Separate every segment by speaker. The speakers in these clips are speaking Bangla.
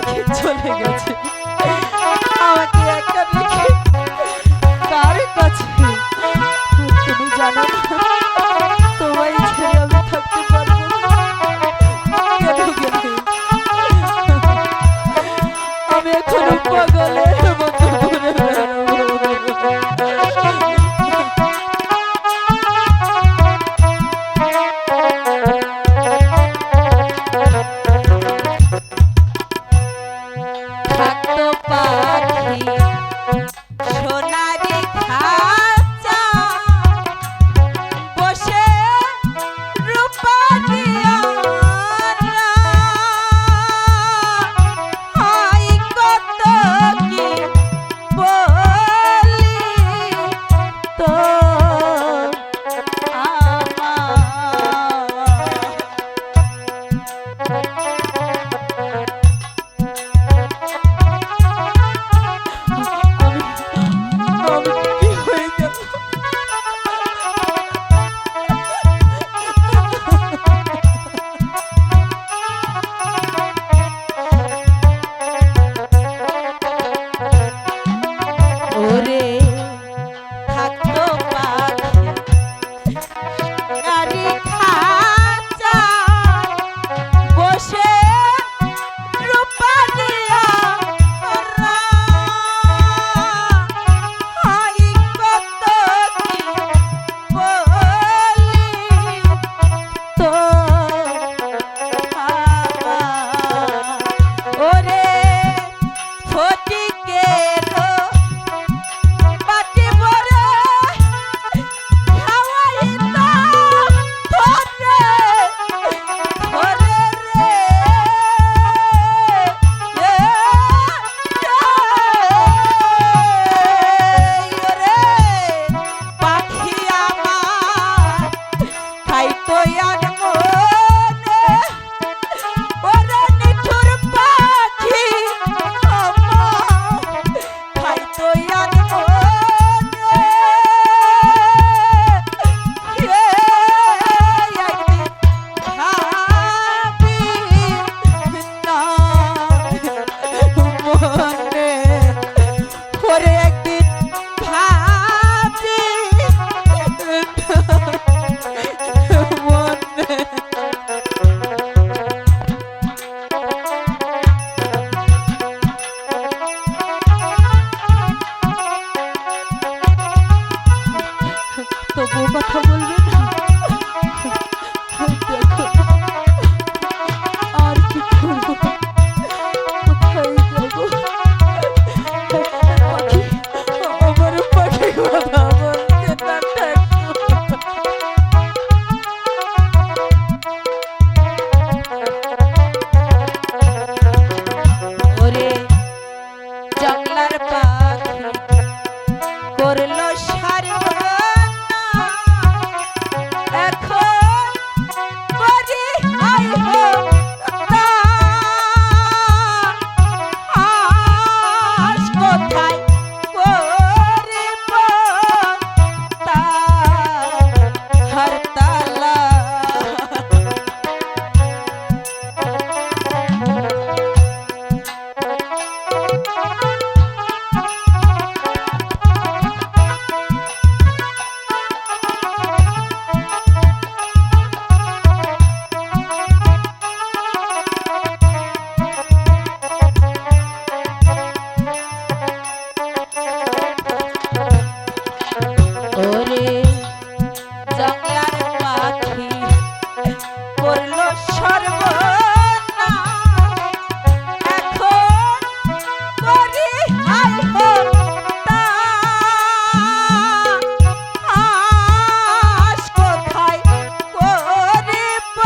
Speaker 1: আমাকে চলে গেছে। আমাকে একটা রেখে কার কাছে তুমি জানো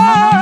Speaker 1: Yay!